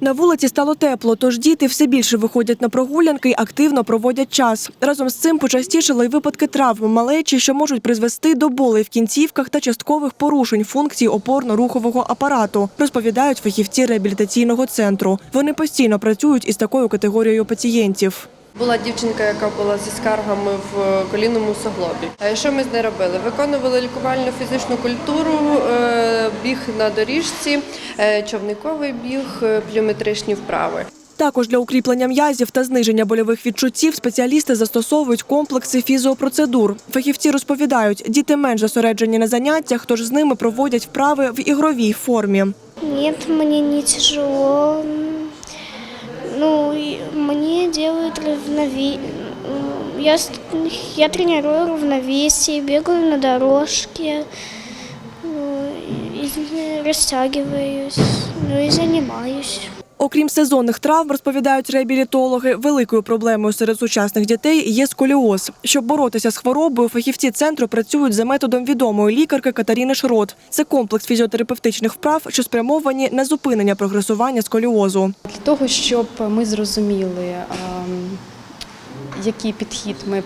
На вулиці стало тепло, тож діти все більше виходять на прогулянки і активно проводять час. Разом з цим почастішали й випадки травм малечі, що можуть призвести до болей в кінцівках та часткових порушень функцій опорно-рухового апарату, розповідають фахівці реабілітаційного центру. Вони постійно працюють із такою категорією пацієнтів. Була дівчинка, яка була зі скаргами в колінному суглобі. Е, Що ми з нею робили? Виконували лікувальну фізичну культуру, е, біг на доріжці, е, човниковий біг, е, плюметричні вправи. Також для укріплення м'язів та зниження больових відчуттів спеціалісти застосовують комплекси фізіопроцедур. Фахівці розповідають, діти менш зосереджені на заняттях, тож з ними проводять вправи в ігровій формі. Нет, мне не тяжело. Ну, и равновесие. Я, я тренирую равновесие, бегаю на дорожке, ну, и растягиваюсь, ну и занимаюсь. Окрім сезонних травм, розповідають реабілітологи, великою проблемою серед сучасних дітей є сколіоз. Щоб боротися з хворобою, фахівці центру працюють за методом відомої лікарки Катаріни Шрот. Це комплекс фізіотерапевтичних вправ, що спрямовані на зупинення прогресування сколіозу. Для того, щоб ми зрозуміли, який підхід ми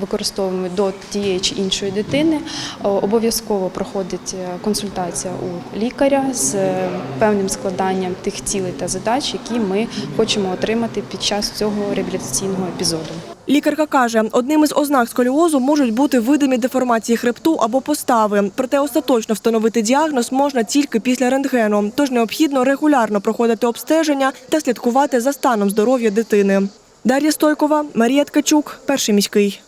використовуємо до тієї чи іншої дитини, обов'язково проходить е, консультація у лікаря з е, певним складанням тих цілей та задач, які ми хочемо отримати під час цього реабілітаційного епізоду. Лікарка каже, одним із ознак сколіозу можуть бути видимі деформації хребту або постави. Проте остаточно встановити діагноз можна тільки після рентгену. Тож необхідно регулярно проходити обстеження та слідкувати за станом здоров'я дитини. Дар'я Стойкова, Марія Ткачук, перший міський.